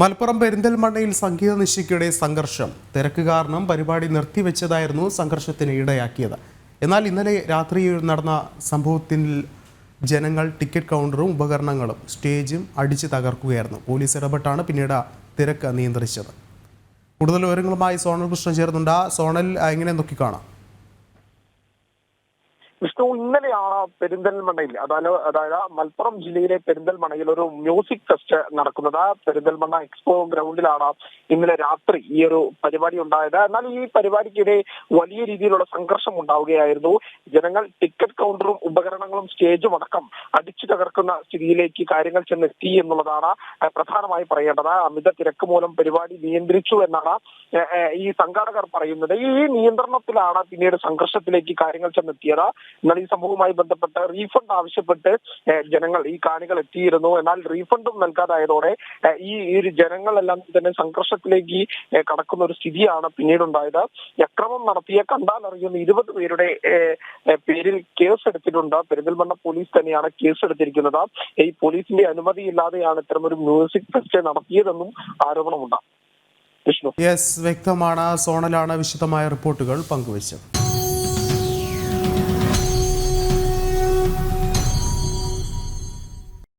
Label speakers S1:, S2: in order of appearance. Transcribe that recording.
S1: മലപ്പുറം പെരിന്തൽമണ്ണയിൽ സംഗീത നിശയ്ക്കിടെ സംഘർഷം. തിരക്ക് കാരണം പരിപാടി നിർത്തിവെച്ചതായിരുന്നു സംഘർഷത്തിന് ഇടയാക്കിയത്. എന്നാൽ ഇന്നലെ രാത്രി നടന്ന സംഭവത്തിൽ ജനങ്ങൾ ടിക്കറ്റ് കൗണ്ടറും ഉപകരണങ്ങളും സ്റ്റേജും അടിച്ചു തകർക്കുകയായിരുന്നു. പോലീസ് ഇടപെട്ടാണ് പിന്നീട് തിരക്ക് നിയന്ത്രിച്ചത്. കൂടുതൽ വിവരങ്ങളുമായി സോണൽ കൃഷ്ണൻ ചേർന്നുണ്ട് സോണൽ എങ്ങനെ നോക്കിക്കാണാം?
S2: വിഷ്ണു ഇന്നലെയാണ് പെരിന്തൽമണ്ണയിൽ അതായത് അതായത് മലപ്പുറം ജില്ലയിലെ പെരിന്തൽമണ്ണയിൽ ഒരു മ്യൂസിക് ഫെസ്റ്റ് നടക്കുന്നത്. പെരിന്തൽമണ്ണ എക്സ്പോ ഗ്രൗണ്ടിലാണ് ഇന്നലെ രാത്രി ഈ ഒരു പരിപാടി ഉണ്ടായത്. എന്നാൽ ഈ പരിപാടിക്കിടെ വലിയ രീതിയിലുള്ള സംഘർഷം ഉണ്ടാവുകയായിരുന്നു. ജനങ്ങൾ ടിക്കറ്റ് കൗണ്ടറും ഉപകരണങ്ങളും സ്റ്റേജും അടക്കം അടിച്ചു തകർക്കുന്ന സ്ഥിതിയിലേക്ക് കാര്യങ്ങൾ ചെന്നെത്തി എന്നുള്ളതാണ് പ്രധാനമായി പറയേണ്ടത്. അമിത തിരക്ക് മൂലം പരിപാടി നിയന്ത്രിച്ചു എന്നാണ് ഈ സംഘാടകർ പറയുന്നത്. ഈ നിയന്ത്രണത്തിലാണ് പിന്നീട് സംഘർഷത്തിലേക്ക് കാര്യങ്ങൾ ചെന്നെത്തിയത്. എന്നാൽ ഈ സംഭവവുമായി ബന്ധപ്പെട്ട് റീഫണ്ട് ആവശ്യപ്പെട്ട് ജനങ്ങൾ ഈ കാണികൾ എത്തിയിരുന്നു. എന്നാൽ റീഫണ്ടും നൽകാതായതോടെ ഈ ഒരു ജനങ്ങളെല്ലാം തന്നെ സംഘർഷത്തിലേക്ക് കടക്കുന്ന ഒരു സ്ഥിതിയാണ് പിന്നീടുണ്ടായത്. അക്രമം നടത്തിയ കണ്ടാൽ അറിയുന്ന ഇരുപത് പേരുടെ പേരിൽ കേസ് എടുത്തിട്ടുണ്ട് പെരിന്തൽമണ്ണ പോലീസ് തന്നെയാണ് കേസ് എടുത്തിരിക്കുന്നത് ഈ പോലീസിന്റെ അനുമതിയില്ലാതെയാണ് ഇത്തരമൊരു മ്യൂസിക് ഫെസ്റ്റ് നടത്തിയതെന്നും ആരോപണമുണ്ട്. വിഷ്ണു.
S1: യെസ് വ്യക്തമാണ്. സോണലാണ് വിശദമായ റിപ്പോർട്ടുകൾ പങ്കുവച്ചത്.